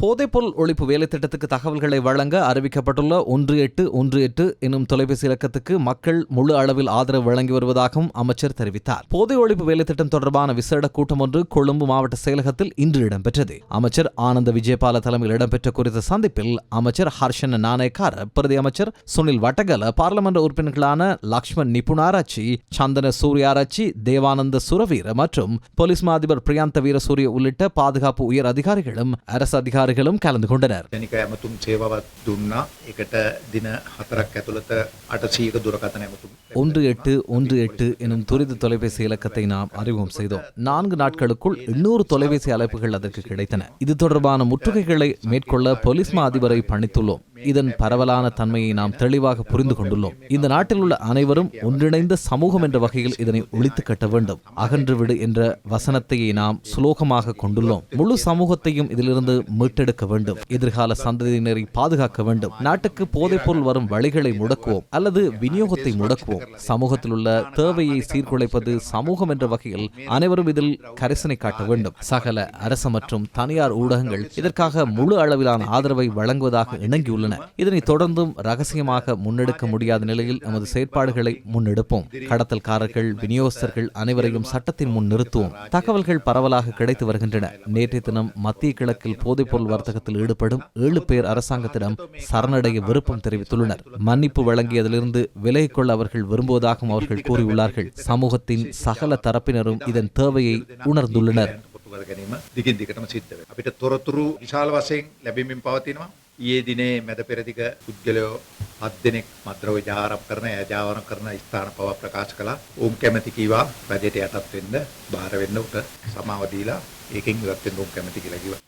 போதைப்பொருள் ஒழிப்பு வேலைத்திட்டத்துக்கு தகவல்களை வழங்க அறிவிக்கப்பட்டுள்ள ஒன்று எட்டு ஒன்று எட்டு எனும் தொலைபேசி இலக்கத்துக்கு மக்கள் முழு அளவில் ஆதரவு வழங்கி வருவதாகவும் அமைச்சர் தெரிவித்தார். போதை ஒழிப்பு வேலைத்திட்டம் தொடர்பான விசேட கூட்டம் ஒன்று கொழும்பு மாவட்ட செயலகத்தில் இன்று இடம்பெற்றது. அமைச்சர் ஆனந்த விஜயபால தலைமையில் இடம்பெற்ற குறித்த சந்திப்பில் அமைச்சர் ஹர்ஷன நாணயக்கார பிரதி அமைச்சர் சுனில் வட்டகல பாராளுமன்ற உறுப்பினர்களான லக்ஷ்மண் நிபுணாராச்சி சந்தன சூர்யாராச்சி தேவானந்த சுரவீர மற்றும் போலீஸ் மா அதிபர் பிரியாந்த வீரசூரிய உள்ளிட்ட பாதுகாப்பு உயர் அதிகாரிகளும் அரசு அதிகாரிகளும் கலந்து கொண்டனர். ஒன்று எட்டு ஒன்று எட்டு எனும் துரித தொலைபேசி இலக்கத்தை நாம் அறிமுகம் செய்தோம். நான்கு நாட்களுக்குள் எண்ணூறு தொலைபேசி அழைப்புகள் அதற்கு கிடைத்தன. இது தொடர்பான முற்றுகைகளை மேற்கொள்ள போலீஸ் மா அதிபரை பணித்துள்ளோம் இதன் பரவலான தன்மையை நாம் தெளிவாக புரிந்து கொண்டுள்ளோம். இந்த நாட்டில் உள்ள அனைவரும் ஒன்றிணைந்த சமூகம் என்ற வகையில் இதனை ஒழித்து கட்ட வேண்டும். அகன்று விடு என்ற வசனத்தையே நாம் சுலோகமாக கொண்டுள்ளோம். முழு சமூகத்தையும் இதிலிருந்து மீட்டெடுக்க வேண்டும். எதிர்கால சந்ததியினரை பாதுகாக்க வேண்டும். நாட்டுக்கு போதைப்பொருள் வரும் வழிகளை முடக்குவோம் அல்லது விநியோகத்தை முடக்குவோம். சமூகத்தில் உள்ள தேவையை சீர்குலைப்பது சமூகம் என்ற வகையில் அனைவரும் இதில் கரிசனை காட்ட வேண்டும். சகல அரச மற்றும் தனியார் ஊடகங்கள் இதற்காக முழு அளவிலான ஆதரவை வழங்குவதாக இணங்கியுள்ளன. இதனை தொடர்ந்தும் ரகசியமாக முன்னெடுக்க முடியாத நிலையில் நமது செயற்பாடுகளை முன்னெடுப்போம் கடத்தல்காரர்கள் விநியோகஸ்தர்கள் அனைவரையும் சட்டத்தின் முன் நிறுத்துவோம் தகவல்கள் பரவலாக கிடைத்து வருகின்றன நேற்றைய தினம் மத்திய கிழக்கில் போதைப்பொருள் வர்த்தகத்தில் ஈடுபடும் ஏழு பேர் அரசாங்கத்திடம் சரணடைய விருப்பம் தெரிவித்துள்ளனர் மன்னிப்பு வழங்கியதிலிருந்து விலகிக் கொள்ள அவர்கள் விரும்புவதாகவும் அவர்கள் கூறியுள்ளார்கள் சமூகத்தின் சகல தரப்பினரும் இதன் தேவையை உணர்ந்துள்ளனர் පොතු කර ගැනීම දිගින් දිගටම සිද්ධ වෙනවා. අපිට තොරතුරු විශාල වශයෙන් ලැබෙමින් පවතිනවා. ඊයේ දිනේ මැද පෙරදිග පුද්ගලයෝ හත් දෙනෙක් මද්‍රව්‍ය ජාවාරම් කරන ඇජාවරම් කරන ස්ථාන පවා ප්‍රකාශ කළා. ඔවුන් කැමති කීවා රජයට යටත් වෙන්න බාර වෙන්න උට සමාව දීලා ඒකෙන් ඉවත් වෙන්න ඔවුන් කැමති කියලා කිව්වා.